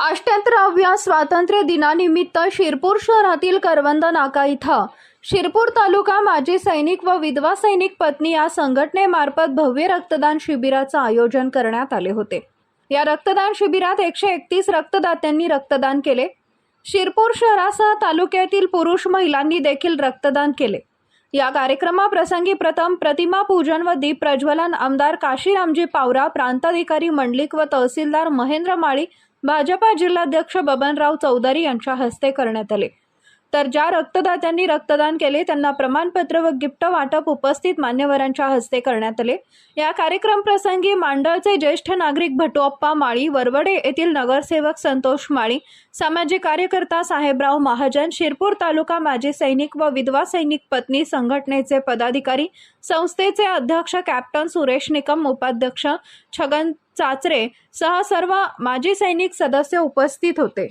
एकोणसत्तराव्या स्वातंत्र्य दिनानिमित्त शिरपूर शहरातील करवंद नाका इथं. शिरपूर तालुका माजी सैनिक व विधवा सैनिक पत्नी या संघटनेमार्फत भव्य रक्तदान शिबिराचं आयोजन करण्यात आले होते. या रक्तदान शिबिरात एकशे एकतीस रक्तदात्यांनी रक्तदान केले. शिरपूर शहरासह तालुक्यातील पुरुष महिलांनी देखील रक्तदान केले. या कार्यक्रमाप्रसंगी प्रथम प्रतिमा पूजन व दीप प्रज्वलन आमदार काशीरामजी पावरा प्रांताधिकारी मंडलिक व तहसीलदार महेंद्र माळी भाजपा जिल्हाध्यक्ष बबनराव चौधरी यांच्या हस्ते करण्यात आले. तर ज्या रक्तदात्यांनी रक्तदान केले त्यांना प्रमाणपत्र व गिफ्ट वाटप उपस्थित मान्यवरांच्या हस्ते करण्यात आले. या कार्यक्रम प्रसंगी मांडळचे ज्येष्ठ नागरिक भटुअप्पा माळी वरवडे येथील नगरसेवक संतोष माळी सामाजिक कार्यकर्ता साहेबराव महाजन शिरपूर तालुका माजी सैनिक व विधवा सैनिक पत्नी संघटनेचे पदाधिकारी संस्थेचे अध्यक्ष कॅप्टन सुरेश निकम उपाध्यक्ष छगन चाचरे सह सर्व माजी सैनिक सदस्य उपस्थित होते.